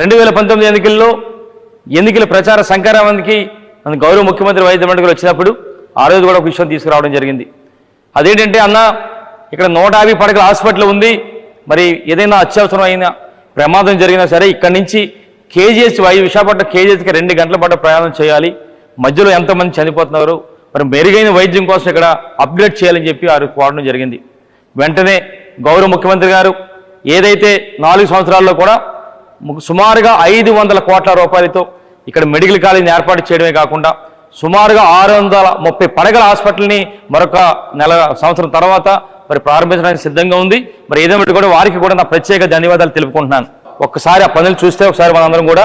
రెండు వేల పంతొమ్మిది ఎన్నికల్లో ఎన్నికల ప్రచార సంక్రాంతికి మన గౌరవ ముఖ్యమంత్రి వైద్య మండలికి వచ్చినప్పుడు ఆ రోజు కూడా ఒక విషయం తీసుకురావడం జరిగింది. అదేంటంటే అన్న ఇక్కడ నూట యాభై పడకల హాస్పిటల్ ఉంది. మరి ఏదైనా అత్యవసరం అయినా ప్రమాదం జరిగినా సరే ఇక్కడి నుంచి కేజీఎస్ వై- విశాఖపట్నం కేజీఎస్కి రెండు గంటల పాటు ప్రయాణం చేయాలి. మధ్యలో ఎంతమంది చనిపోతున్నారు? మరి మెరుగైన వైద్యం కోసం ఇక్కడ అప్గ్రేడ్ చేయాలని చెప్పి వారు కోరడం జరిగింది. వెంటనే గౌరవ ముఖ్యమంత్రి గారు ఏదైతే నాలుగు సంవత్సరాల్లో కూడా సుమారుగా ఐదు వందల కోట్ల రూపాయలతో ఇక్కడ మెడికల్ కాలేజీని ఏర్పాటు చేయడమే కాకుండా సుమారుగా ఆరు వందల ముప్పై పడగల హాస్పిటల్ని మరొక నెల సంవత్సరం తర్వాత మరి ప్రారంభించడానికి సిద్ధంగా ఉంది. మరి ఏదేమిటి కూడా వారికి కూడా నా ప్రత్యేక ధన్యవాదాలు తెలుపుకుంటున్నాను. ఒక్కసారి ఆ పనులు చూస్తే ఒకసారి మనందరం కూడా